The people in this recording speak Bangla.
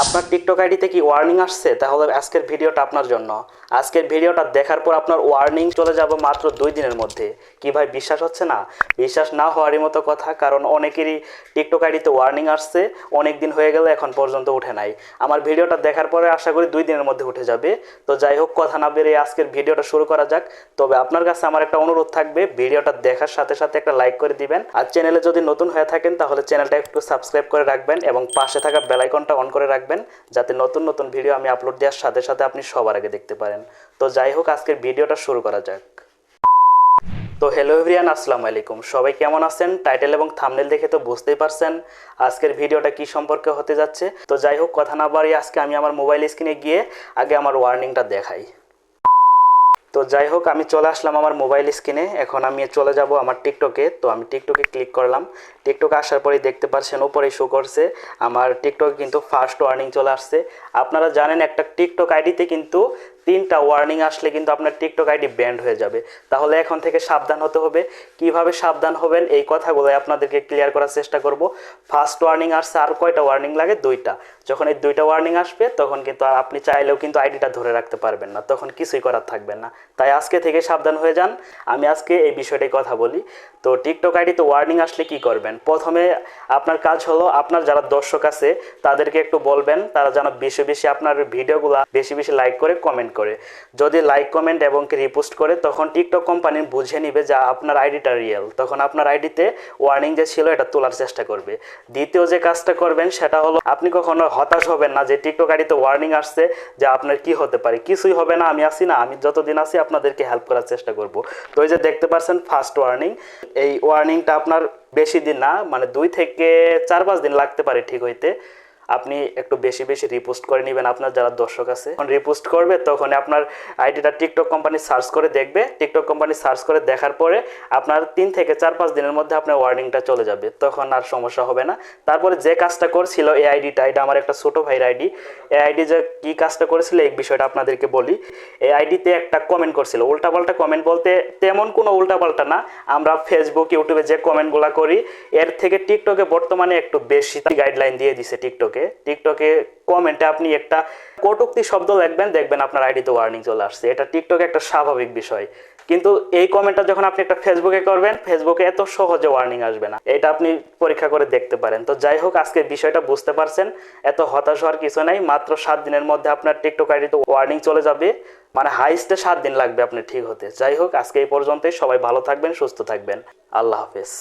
আপনার টিকটক আইডিতে কি ওয়ার্নিং আসছে? তাহলে আজকের ভিডিওটা আপনার জন্য। আজকের ভিডিওটা দেখার পর আপনার ওয়ার্নিং চলে যাবে মাত্র দুই দিনের মধ্যে। কি ভাই, বিশ্বাস হচ্ছে না? বিশ্বাস না হওয়ারই মতো কথা, কারণ অনেকেরই টিকটক আইডিতে ওয়ার্নিং আসছে, অনেক দিন হয়ে গেলে এখন পর্যন্ত উঠে নাই। আমার ভিডিওটা দেখার পরে আশা করি দুই দিনের মধ্যে উঠে যাবে। তো যাই হোক, কথা না বেরিয়ে আজকের ভিডিওটা শুরু করা যাক। তবে আপনার কাছে আমার একটা অনুরোধ থাকবে, ভিডিওটা দেখার সাথে সাথে একটা লাইক করে দিবেন। আর চ্যানেলে যদি নতুন হয়ে থাকেন, তাহলে চ্যানেলটা একটু সাবস্ক্রাইব করে রাখবেন এবং পাশে থাকা বেলাইকনটা অন করে রাখবেন। যাতে নতুন নতুন ভিডিও আমি আপলোড দেওয়ার সাথে সাথে আপনি সবার আগে দেখতে পারেন। তো যাই হোক, আজকের ভিডিওটা শুরু করা যাক। তো হ্যালো এভরিয়ান আসসালামু আলাইকুম। সবাই কেমন আছেন? টাইটেল এবং থামনেল দেখে তো বুঝতেই পারছেন আজকের ভিডিওটা কি সম্পর্কে হতে যাচ্ছে। তো যাই হোক, কথা না বাড়িয়ে আজকে আমি আমার মোবাইল স্ক্রিনে গিয়ে আগে আমার ওয়ার্নিংটা দেখাই। তো যাই হোক, আমি চলে আসলাম আমার মোবাইল স্ক্রিনে এখন আমি চলে যাব আমার টিকটকে তো আমি টিকটকে ক্লিক করলাম। টিকটকে আসার পরে দেখতে পাচ্ছেন ওপরে শো করছে। আমার টিকটকে কিন্তু ফার্স্ট ওয়ার্নিং চলে আসছে। আপনারা জানেন একটা টিকটক আইডিতে কিন্তু তিনটা ওয়ার্নিং আসলে কিন্তু আপনার টিকটক আইডি ব্যান্ড হয়ে যাবে। তাহলে এখন থেকে সাবধান হতে হবে। কীভাবে সাবধান হবেন? এই কথাগুলো আপনাদেরকে ক্লিয়ার করার চেষ্টা করব। ফার্স্ট ওয়ার্নিং আসছে, আর কয়টা ওয়ার্নিং লাগে? দুইটা। যখন এই দুইটা ওয়ার্নিং আসবে, তখন কিন্তু আর আপনি চাইলেও কিন্তু আইডিটা ধরে রাখতে পারবেন না। তখন কিছুই করার থাকবেন না। তাই আজকে থেকে সাবধান হয়ে যান। আমি আজকে এই বিষয়টাই কথা বলি। তো টিকটক আইডিতে ওয়ার্নিং আসলে কি করবেন? প্রথমে আপনার কাজ হলো আপনার যারা দর্শক আছে, তাদেরকে একটু বলবেন, তারা যেন বেশি বেশি আপনার ভিডিওগুলো বেশি বেশি লাইক করে কমেন্ট করে। যদি লাইক কমেন্ট এবং রিপোস্ট করে, তখন টিকটক কোম্পানি বুঝে নিবে যে আপনার আইডিটা রিয়েল তখন আপনার আইডিতে ওয়ার্নিং যে ছিল, এটা তোলার চেষ্টা করবে। দ্বিতীয় যে কাজটা করবেন, সেটা হলো আপনি কখনো হতাশ হবেন না যে টিকটক আইডিতে ওয়ার্নিং আসছে যে আপনার কি হতে পারে। কিছুই হবে না, আমি আছি না, আমি যতদিন আছি আপনাদেরকে হেল্প করার চেষ্টা করব। তো এই যে দেখতে পাচ্ছেন ফার্স্ট ওয়ার্নিং এই ওয়ার্নিংটা আপনার বেশি দিন না মানে দুই থেকে চার পাঁচ দিন লাগতে পারে ঠিক হইতে। আপনি একটু বেশি বেশি রিপোস্ট করে নেবেন আপনার যারা দর্শক আছে। যখন রিপোস্ট করবে, তখন আপনার আইডিটা টিকটক কোম্পানি সার্চ করে দেখবে। টিকটক কোম্পানি সার্চ করে দেখার পরে আপনার তিন থেকে চার পাঁচ দিনের মধ্যে আপনার ওয়ার্নিংটা চলে যাবে। তখন আর সমস্যা হবে না। তারপরে যে কাজটা করছিল এই আইডিটা এটা আমার একটা ছোটো ভাইয়ের আইডি এই আইডি যে কী কাজটা করেছিল, এই বিষয়টা আপনাদেরকে বলি। এই আইডিতে একটা কমেন্ট করছিল। উল্টাপাল্টা কমেন্ট বলতে তেমন কোনো উল্টাপাল্টা না। আমরা ফেসবুক ইউটিউবে যে কমেন্টগুলো করি, এর থেকে টিকটকে বর্তমানে একটু বেশি গাইডলাইন দিয়ে দিছে টিকটকে টিকটকে কমেন্টে আপনি একটা কটুক্তি শব্দ লিখবেন, দেখবেন আপনার আইডিতে ওয়ার্নিং চলে আসছে। এটা টিকটকে একটা স্বাভাবিক বিষয়। কিন্তু এই কমেন্টটা যখন আপনি একটা ফেসবুকে করবেন ফেসবুকে এত সহজে ওয়ার্নিং আসবে না। এটা আপনি পরীক্ষা করে দেখতে পারেন। তো যাই হোক, আজকে বিষয়টা বুঝতে পারছেন। এত হতাশ হওয়ার কিছু নাই। মাত্র সাত দিনের মধ্যে আপনার টিকটক আইডিতে ওয়ার্নিং চলে যাবে। মানে হাইস্টে সাত দিন লাগবে আপনি ঠিক হতে। যাই হোক, আজকে এই পর্যন্তই। সবাই ভালো থাকবেন, সুস্থ থাকবেন। আল্লাহ হাফেজ।